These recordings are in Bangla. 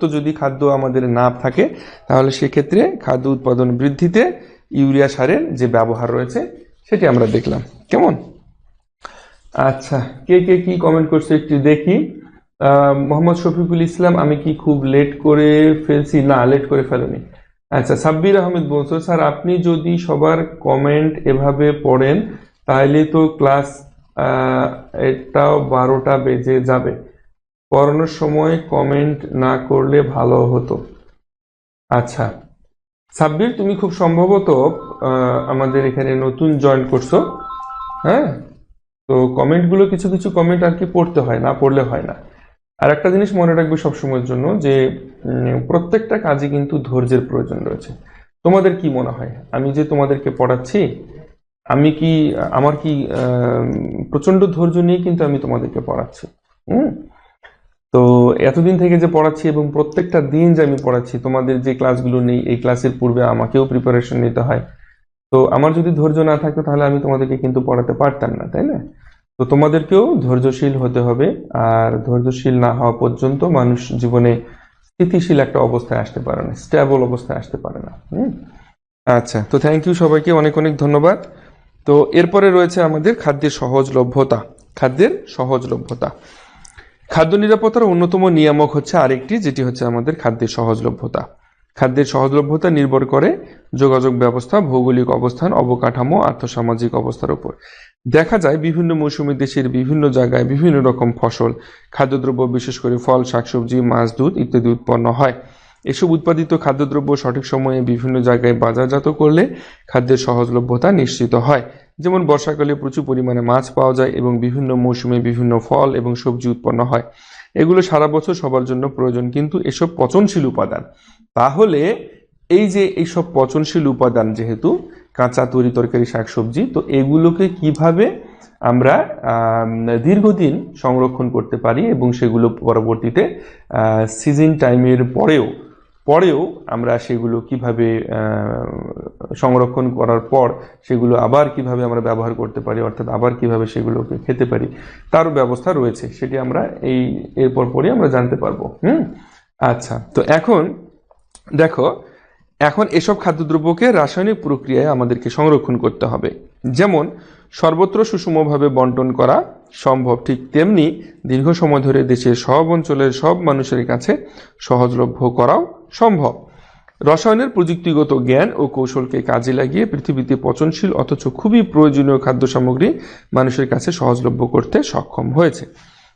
তো যদি খাদ্য আমাদের না থাকে, তাহলে সেক্ষেত্রে খাদ্য উৎপাদন বৃদ্ধিতে ইউরিয়া সারের যে ব্যবহার রয়েছে, সেটি আমরা দেখলাম। কেমন? আচ্ছা কে কে কি কমেন্ট করছে একটু দেখি। মোহাম্মদ শফিকুল ইসলাম, আমি কি খুব লেট করে ফেলছি? না লেট করে ফেলনি। আচ্ছা সাব্বির আহমেদ বলছো, স্যার, আপনি যদি সবার কমেন্ট এভাবে পড়েন তাহলে তো ক্লাস এটাও বারোটা বেজে যাবে। পড়ানোর সময় কমেন্ট না করলে ভালো হতো। আচ্ছা সাব্বির তুমি খুব সম্ভবত আমাদের এখানে নতুন জয়েন করছ হ্যাঁ? তো কমেন্টগুলো কিছু কিছু কমেন্ট আর কি পড়তে হয় না পড়লে হয় না। আর একটা জিনিস মনে রাখবে সবসময়ের জন্য যে প্রত্যেকটা কাজে কিন্তু ধৈর্যের প্রয়োজন রয়েছে। তোমাদের কি মনে হয়? আমি যে তোমাদেরকে পড়াচ্ছি আমি কি আমার কি আহ, প্রচণ্ড ধৈর্য নিয়ে কিন্তু আমি তোমাদেরকে পড়াচ্ছি হুম? তো এতদিন থেকে যে পড়াচ্ছি এবং প্রত্যেকটা দিন যে আমি পড়াচ্ছি, তোমাদের যে ক্লাসগুলো নেই, এই ক্লাসের পূর্বে আমাকেও প্রিপারেশন নিতে হয়। তো আমার যদি ধৈর্য না থাকতো তাহলে আমি তোমাদেরকে কিন্তু পড়াতে পারতাম না, তাই না? তো তোমাদেরকেও ধৈর্যশীল হতে হবে আর ধৈর্যশীল না হওয়া পর্যন্ত মানুষ জীবনে স্থিতিশীল একটা অবস্থায় আসতে পারে না স্টেবল অবস্থায় আসতে পারে না, হুম? আচ্ছা তো থ্যাংক ইউ সবাইকে, অনেক অনেক ধন্যবাদ। তো এরপরে রয়েছে আমাদের খাদ্যের সহজলভ্যতা খাদ্যের সহজলভ্যতা। খাদ্য নিরাপত্তার অন্যতম নিয়ামক হচ্ছে আরেকটি, যেটি হচ্ছে আমাদের খাদ্যের সহজলভ্যতা। খাদ্যের সহজলভ্যতা নির্ভর করে যোগাযোগ ব্যবস্থা, ভৌগোলিক অবস্থান, অবকাঠামো, আর্থসামাজিক অবস্থার উপর। দেখা যায় বিভিন্ন মৌসুমী দেশের বিভিন্ন জায়গায় বিভিন্ন রকম ফসল, খাদ্যদ্রব্য, বিশেষ করে ফল, শাকসবজি, মাছ, দুধ ইত্যাদি উৎপন্ন হয়। এসব উৎপাদিত খাদ্যদ্রব্য সঠিক সময়ে বিভিন্ন জায়গায় বাজারজাত করলে খাদ্যের সহজলভ্যতা নিশ্চিত হয়। যেমন বর্ষাকালে প্রচুর পরিমাণে মাছ পাওয়া যায় এবং বিভিন্ন মৌসুমে বিভিন্ন ফল এবং সবজি উৎপন্ন হয়। এগুলো সারা বছর সবার জন্য প্রয়োজন, কিন্তু এসব পচনশীল উপাদান। তাহলে এই যে এইসব পচনশীল উপাদান যেহেতু, কাঁচা তরি তরকারি, শাকসবজি, তো এগুলোকে কীভাবে আমরা দীর্ঘদিন সংরক্ষণ করতে পারি এবং সেগুলো পরবর্তীতে সিজন টাইমের পরেও পরেও আমরা সেগুলো কীভাবে সংরক্ষণ করার পর সেগুলো আবার কীভাবে আমরা ব্যবহার করতে পারি, অর্থাৎ আবার কীভাবে সেগুলোকে খেতে পারি, তার ব্যবস্থা রয়েছে। সেটি আমরা এই, এরপর পরই আমরা জানতে পারব। হুম? আচ্ছা তো এখন দেখো, এখন এসব খাদ্যদ্রব্যকে রাসায়নিক প্রক্রিয়ায় আমাদেরকে সংরক্ষণ করতে হবে। যেমন, সর্বত্র সুষমভাবে বন্টন করা সম্ভব ঠিক তেমনি দীর্ঘ সময় ধরে দেশের সব অঞ্চলের সব মানুষের কাছে সহজলভ্য করাও সম্ভব। রসায়নের প্রযুক্তিগত জ্ঞান ও কৌশলকে কাজে লাগিয়ে পৃথিবীতে পচনশীল অথচ খুবই প্রয়োজনীয় খাদ্য সামগ্রী মানুষের কাছে সহজলভ্য করতে সক্ষম হয়েছে।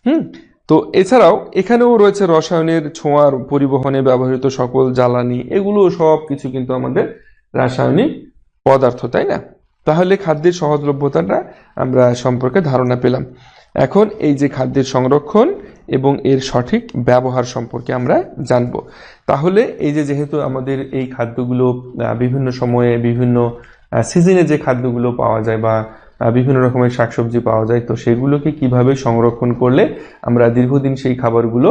হুম? তো এছাড়াও এখানেও রয়েছে রসায়নের ছোঁয়ার পরিবহনে ব্যবহৃত সকল জ্বালানি এগুলো সব কিছু কিন্তু আমাদের রাসায়নিক পদার্থ, তাই না? তাহলে খাদ্যের সহজলভ্যতাটা আমরা সম্পর্কে ধারণা পেলাম। এখন এই যে খাদ্যের সংরক্ষণ এবং এর সঠিক ব্যবহার সম্পর্কে আমরা জানব। তাহলে এই যে যেহেতু আমাদের এই খাদ্যগুলো বিভিন্ন সময়ে বিভিন্ন সিজনে যে খাদ্যগুলো পাওয়া যায় বা বিভিন্ন রকমের শাকসবজি পাওয়া যায়, তো সেগুলোকে কীভাবে সংরক্ষণ করলে আমরা দীর্ঘদিন সেই খাবারগুলো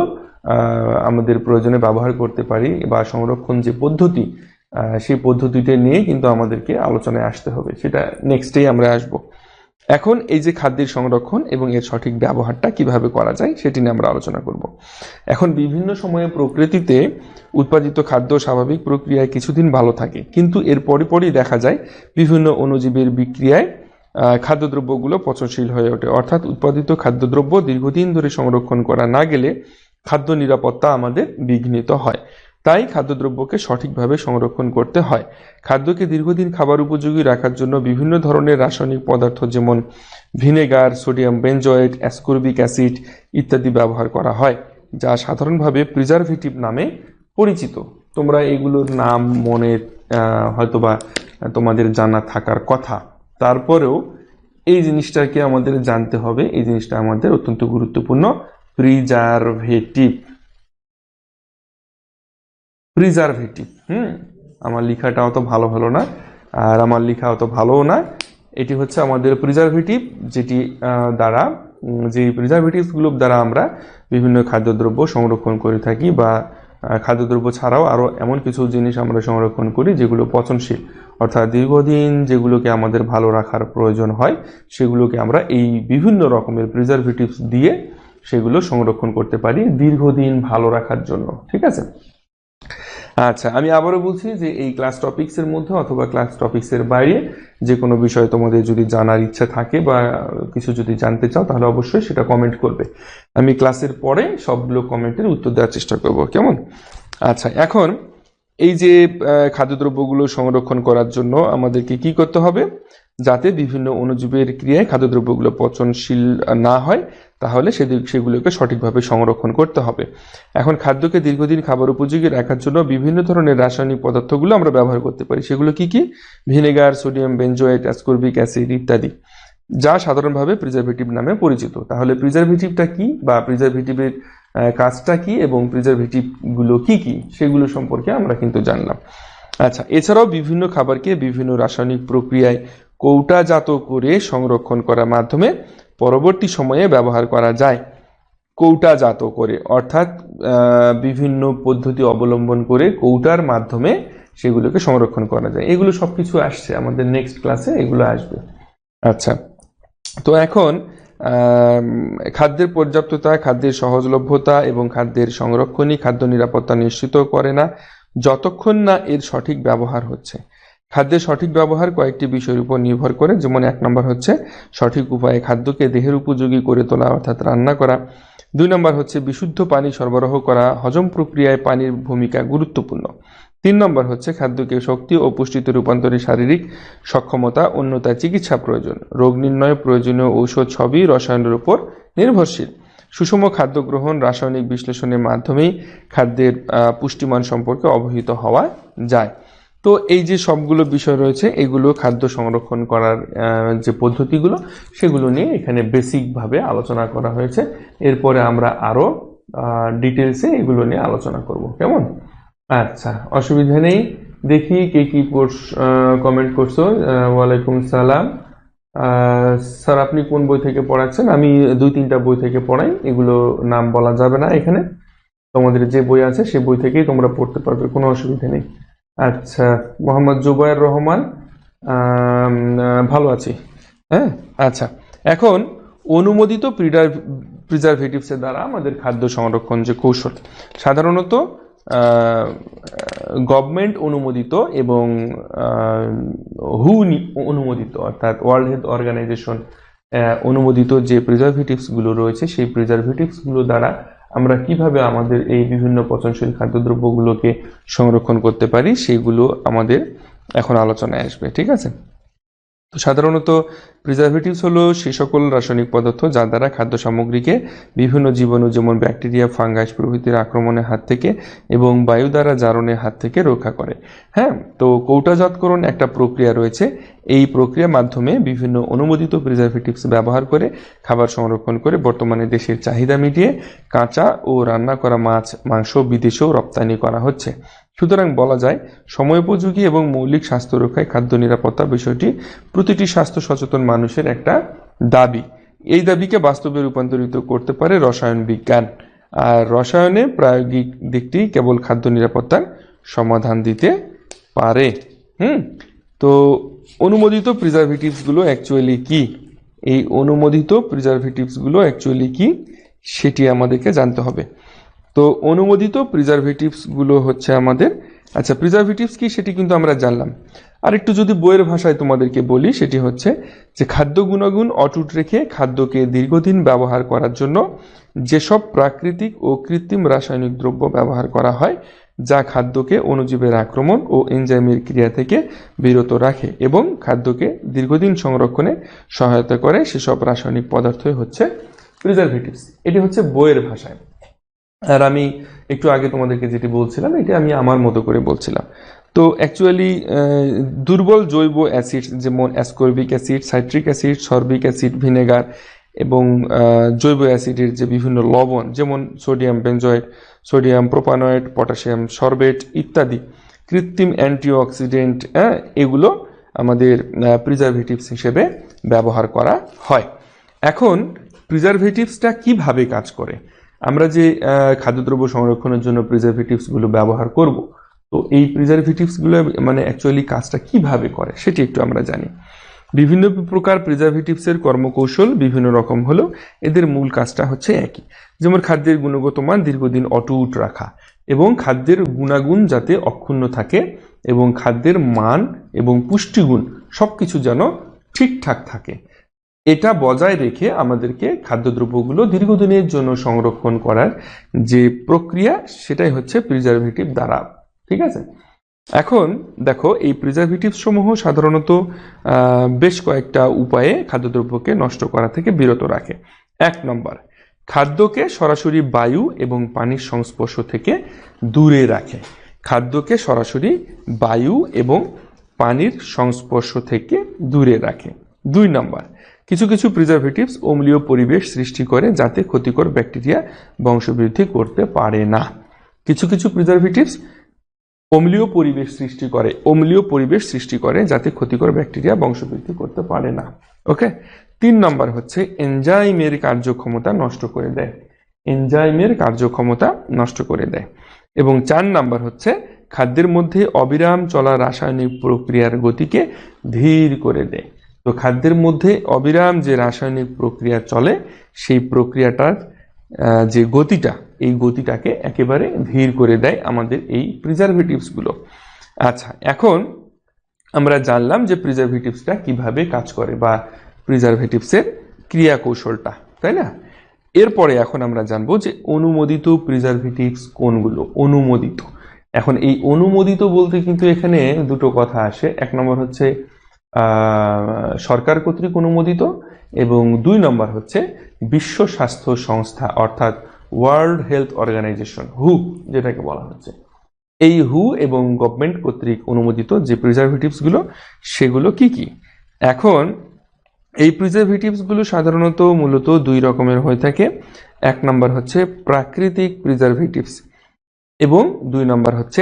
আমাদের প্রয়োজনে ব্যবহার করতে পারি বা সংরক্ষণ যে পদ্ধতি সেই পদ্ধতিতে নিয়ে কিন্তু আমাদেরকে আলোচনায় আসতে হবে। সেটা নেক্সটেই আমরা আসব। এখন এই যে খাদ্যের সংরক্ষণ এবং এর সঠিক ব্যবহারটা কীভাবে করা যায় সেটি নিয়ে আমরা আলোচনা করব। এখন বিভিন্ন সময়ে প্রকৃতিতে উৎপাদিত খাদ্য স্বাভাবিক প্রক্রিয়ায় কিছুদিন ভালো থাকে, কিন্তু এর পরই পরই দেখা যায় বিভিন্ন অণুজীবের বিক্রিয়ায় খাদ্যদ্রব্যগুলো পচনশীল হয়ে ওঠে। অর্থাৎ উৎপাদিত খাদ্যদ্রব্য দীর্ঘদিন ধরে সংরক্ষণ করা না গেলে খাদ্য নিরাপত্তা আমাদের বিঘ্নিত হয়। তাই খাদ্যদ্রব্যকে সঠিকভাবে সংরক্ষণ করতে হয়। খাদ্যকে দীর্ঘদিন খাবার উপযোগী রাখার জন্য বিভিন্ন ধরনের রাসায়নিক পদার্থ যেমন vinegar, sodium benzoate ascorbic acid ইত্যাদি ব্যবহার করা হয়, যা সাধারণভাবে প্রিজারভেটিভ নামে পরিচিত। তোমরা এগুলোর নাম, মনে হয়তোবা তোমাদের জানা থাকার কথা। তারপরেও এই জিনিসটাকে আমাদের জানতে হবে। এই জিনিসটা আমাদের অত্যন্ত গুরুত্বপূর্ণ। প্রিজারভেটিভ। Preservative hmm? আমার লেখাটা অত ভালো হলো না, আর আমার লেখা অত ভালোও না। এটি হচ্ছে আমাদের প্রিজারভেটিভ যেটি দ্বারা যে প্রিজারভেটিভসগুলোর দ্বারা আমরা বিভিন্ন খাদ্যদ্রব্য সংরক্ষণ করে থাকি বা খাদ্যদ্রব্য ছাড়াও আরও এমন কিছু জিনিস আমরা সংরক্ষণ করি যেগুলো পচনশীল। অর্থাৎ দীর্ঘদিন যেগুলোকে আমাদের ভালো রাখার প্রয়োজন হয়, সেগুলোকে আমরা এই বিভিন্ন রকমের প্রিজারভেটিভস দিয়ে সেগুলো সংরক্ষণ করতে পারি দীর্ঘদিন ভালো রাখার জন্য, ঠিক আছে? আচ্ছা আমি আবারও বলছি যে এই ক্লাস টপিকসের মধ্যে অথবা ক্লাস টপিক্সের বাইরে যে কোনো বিষয়ে তোমাদের যদি জানার ইচ্ছা থাকে বা কিছু যদি জানতে চাও, তাহলে অবশ্যই সেটা কমেন্ট করবে। আমি ক্লাসের পরে সবগুলো কমেন্টের উত্তর দেওয়ার চেষ্টা করব, কেমন? আচ্ছা এখন এই যে খাদ্যদ্রব্যগুলো সংরক্ষণ করার জন্য আমাদেরকে কি করতে হবে? যাতে বিভিন্ন অণুজীবের ক্রিয়ায় খাদ্যদ্রব্যগুলো পচনশীল না হয়, তাহলে সেদি- সেগুলোকে সঠিকভাবে সংরক্ষণ করতে হবে। এখন খাদ্যকে দীর্ঘদিন খাবার উপযোগী রাখার জন্য বিভিন্ন ধরনের রাসায়নিক পদার্থগুলো আমরা ব্যবহার করতে পারি। সেগুলো কি কি? Vinegar, sodium benzoate ascorbic acid ইত্যাদি, যা সাধারণভাবে প্রিজারভেটিভ নামে পরিচিত। তাহলে প্রিজারভেটিভটা কি বা প্রিজারভেটিভের কাজটা কি এবং প্রিজারভেটিভগুলো কি কি, সেগুলো সম্পর্কে আমরা কিন্তু জানলাম। আচ্ছা এছাড়াও বিভিন্ন খাবারকে বিভিন্ন রাসায়নিক প্রক্রিয়ায় কৌটাজাত করে সংরক্ষণ করার মাধ্যমে পরবর্তী সময়ে ব্যবহার করা যায়। কৌটাজাত করে, অর্থাৎ বিভিন্ন পদ্ধতি অবলম্বন করে কৌটার মাধ্যমে সেগুলোকে সংরক্ষণ করা যায়। এগুলো সবকিছু আসছে, আমাদের নেক্সট ক্লাসে এগুলো আসবে। আচ্ছা তো এখন খাদ্যের পর্যাপ্ততা, খাদ্যের সহজলভ্যতা এবং খাদ্যের সংরক্ষণই খাদ্য নিরাপত্তা নিশ্চিত করে না, যতক্ষণ না এর সঠিক ব্যবহার হচ্ছে। খাদ্যের সঠিক ব্যবহার কয়েকটি বিষয়ের উপর নির্ভর করে। যেমন এক নম্বর হচ্ছে সঠিক উপায়ে খাদ্যকে দেহের উপযোগী করে তোলা অর্থাৎ রান্না করা। দুই নম্বর হচ্ছে বিশুদ্ধ পানি সরবরাহ করা। হজম প্রক্রিয়ায় পানির ভূমিকা গুরুত্বপূর্ণ। তিন নম্বর হচ্ছে খাদ্যকে শক্তি ও পুষ্টিতে রূপান্তরে শারীরিক সক্ষমতা অন্যতা চিকিৎসা প্রয়োজন। রোগ নির্ণয়, প্রয়োজনীয় ঔষধ সবই রসায়নের উপর নির্ভরশীল। সুষম খাদ্য গ্রহণ রাসায়নিক বিশ্লেষণের মাধ্যমেই খাদ্যের পুষ্টিমান সম্পর্কে অবহিত হওয়া যায়। তো এই যে সবগুলো বিষয় রয়েছে, এগুলো খাদ্য সংরক্ষণ করার যে পদ্ধতিগুলো, সেগুলো নিয়ে এখানে বেসিকভাবে আলোচনা করা হয়েছে। এরপরে আমরা আরও ডিটেলসে এগুলো নিয়ে আলোচনা করব। কেমন? আচ্ছা অসুবিধা নেই। দেখি কে কি কোর্স কমেন্ট করছ। ওয়ালাইকুম সালাম। স্যার, আপনি কোন বই থেকে পড়াচ্ছেন? আমি দুই তিনটা বই থেকে পড়াই, এগুলো নাম বলা যাবে না এখানে। তোমাদের যে বই আছে, সে বই থেকেই তোমরা পড়তে পারবে, কোনো অসুবিধা নেই। আচ্ছা মোহাম্মদ জুবায়ের রহমান ভালো আছি। হ্যাঁ? আচ্ছা এখন অনুমোদিত প্রিজারভেটিভসের দ্বারা আমাদের খাদ্য সংরক্ষণ যে কৌশল, সাধারণত গভর্নমেন্ট অনুমোদিত এবং হু অনুমোদিত, অর্থাৎ ওয়ার্ল্ড হেলথ অর্গানাইজেশন অনুমোদিত যে প্রিজারভেটিভসগুলো রয়েছে, সেই প্রিজারভেটিভসগুলো দ্বারা আমরা কীভাবে আমাদের এই বিভিন্ন পচনশীল খাদ্যদ্রব্যগুলোকে সংরক্ষণ করতে পারি, সেগুলো আমাদের এখন আলোচনায় আসবে, ঠিক আছে? তো সাধারণত প্রিজারভেটিভস হলো সেই সকল রাসায়নিক পদার্থ যার দ্বারা খাদ্য সামগ্রীকে বিভিন্ন জীবাণু যেমন ব্যাকটেরিয়া ফাঙ্গাস প্রভৃতির আক্রমণের হাত থেকে এবং বায়ু দ্বারা জারণের হাত থেকে রক্ষা করে। হ্যাঁ? তো কৌটাজাতকরণ একটা প্রক্রিয়া রয়েছে। এই প্রক্রিয়ার মাধ্যমে বিভিন্ন অনুমোদিত প্রিজারভেটিভস ব্যবহার করে খাবার সংরক্ষণ করে বর্তমানে দেশের চাহিদা মিটিয়ে কাঁচা ও রান্না করা মাছ, মাংস, বিদেশেও রপ্তানি করা হচ্ছে। সুতরাং বলা যায়, সময়োপযোগী এবং মৌলিক স্বাস্থ্য রক্ষায় খাদ্য নিরাপত্তা বিষয়টি প্রতিটি স্বাস্থ্য সচেতন মানুষের একটা দাবি। এই দাবিকে বাস্তবে রূপান্তরিত করতে পারে রসায়ন বিজ্ঞান। আর রসায়নে প্রায়োগিক দিকটি কেবল খাদ্য নিরাপত্তার সমাধান দিতে পারে। হুম? তো অনুমোদিত প্রিজারভেটিভসগুলো অ্যাকচুয়ালি কি? এই অনুমোদিত প্রিজারভেটিভসগুলো অ্যাকচুয়ালি কি? সেটি আমাদেরকে জানতে হবে। তো অনুমোদিত প্রিজারভেটিভসগুলো হচ্ছে আমাদের। আচ্ছা প্রিজারভেটিভস কি সেটি কিন্তু আমরা জানলাম। আর একটু যদি বইয়ের ভাষায় তোমাদেরকে বলি, সেটি হচ্ছে যে খাদ্য গুণাগুণ অটুট রেখে খাদ্যকে দীর্ঘদিন ব্যবহার করার জন্য যেসব প্রাকৃতিক ও কৃত্রিম রাসায়নিক দ্রব্য ব্যবহার করা হয়, যা খাদ্যকে অণুজীবের আক্রমণ ও এনজাইমের ক্রিয়া থেকে বিরত রাখে এবং খাদ্যকে দীর্ঘদিন সংরক্ষণে সহায়তা করে, সেসব রাসায়নিক পদার্থই হচ্ছে প্রিজারভেটিভস এটি হচ্ছে বইয়ের ভাষায়। আর আমি একটু আগে তোমাদেরকে যেটি বলছিলাম, এটা আমি আমার মতো করে বলছিলাম। তো অ্যাকচুয়ালি দুর্বল জৈব অ্যাসিড যেমন ascorbic acid citric acid sorbic acid vinegar এবং জৈব অ্যাসিডের যে বিভিন্ন লবণ যেমন sodium benzoate sodium propanoate potassium sorbate ইত্যাদি, কৃত্রিম অ্যান্টিঅক্সিডেন্ট এগুলো আমাদের প্রিজারভেটিভস হিসেবে ব্যবহার করা হয়। এখন প্রিজারভেটিভসটা কীভাবে কাজ করে? আমরা যে খাদ্যদ্রব্য সংরক্ষণের জন্য প্রিজারভেটিভসগুলো ব্যবহার করব, তো এই প্রিজারভেটিভসগুলো মানে অ্যাকচুয়ালি কাজটা কীভাবে করে সেটি একটু আমরা জানি। বিভিন্ন প্রকার প্রিজারভেটিভসের কর্মকৌশল বিভিন্ন রকম হলেও এদের মূল কাজটা হচ্ছে একই। যেমন খাদ্যের গুণগত মান দীর্ঘদিন অটুট রাখা এবং খাদ্যের গুণাগুণ যাতে অক্ষুণ্ণ থাকে এবং খাদ্যের মান এবং পুষ্টিগুণ সবকিছু যেন ঠিকঠাক থাকে। এটা বজায় রেখে আমাদেরকে খাদ্যদ্রব্যগুলো দীর্ঘদিনের জন্য সংরক্ষণ করার যে প্রক্রিয়া, সেটাই হচ্ছে প্রিজারভেটিভ দ্বারা। ঠিক আছে? এখন দেখো, এই প্রিজারভেটিভ সমূহ সাধারণত বেশ কয়েকটা উপায়ে খাদ্যদ্রব্যকে নষ্ট করা থেকে বিরত রাখে। এক নম্বর, খাদ্যকে সরাসরি বায়ু এবং পানির সংস্পর্শ থেকে দূরে রাখে। খাদ্যকে সরাসরি বায়ু এবং পানির সংস্পর্শ থেকে দূরে রাখে। দুই নম্বর কিছু কিছু প্রিজারভেটিভস অম্লীয় পরিবেশ সৃষ্টি করে যাতে ক্ষতিকর ব্যাকটেরিয়া বংশবৃদ্ধি করতে পারে না। কিছু কিছু প্রিজারভেটিভস অম্লীয় পরিবেশ সৃষ্টি করে, অম্লীয় পরিবেশ সৃষ্টি করে যাতে ক্ষতিকর ব্যাকটেরিয়া বংশবৃদ্ধি করতে পারে না। ওকে তিন নম্বর হচ্ছে এনজাইমের কার্যক্ষমতা নষ্ট করে দেয়। এনজাইমের কার্যক্ষমতা নষ্ট করে দেয়। এবং চার নাম্বার হচ্ছে খাদ্যের মধ্যে অবিরাম চলা রাসায়নিক প্রক্রিয়ার গতিকে ধীর করে দেয়। তো খাদ্যের মধ্যে অবিরাম যে রাসায়নিক প্রক্রিয়া চলে, সেই প্রক্রিয়াটার যে গতিটা, এই গতিটাকে একেবারে ধীর করে দেয় আমাদের এই প্রিজারভেটিভসগুলো আচ্ছা এখন আমরা জানলাম যে প্রিজারভেটিভসটা কীভাবে কাজ করে বা প্রিজারভেটিভসের ক্রিয়া কৌশলটা তাই না? এরপরে এখন আমরা জানব যে অনুমোদিত প্রিজারভেটিভস কোনগুলো? অনুমোদিত। এখন এই অনুমোদিত বলতে কিন্তু এখানে দুটো কথা আসে। এক নম্বর হচ্ছে সরকার কর্তৃক অনুমোদিত এবং দুই নম্বর হচ্ছে বিশ্ব স্বাস্থ্য সংস্থা, অর্থাৎ ওয়ার্ল্ড হেলথ অর্গানাইজেশন হু যেটাকে বলা হচ্ছে। এই হু এবং গভর্নমেন্ট কর্তৃক অনুমোদিত যে প্রিজারভেটিভসগুলো সেগুলো কি কি? এখন, এই প্রিজারভেটিভসগুলো সাধারণত মূলত দুই রকমের হয়ে থাকে। এক নম্বর হচ্ছে প্রাকৃতিক প্রিজারভেটিভস এবং দুই নম্বর হচ্ছে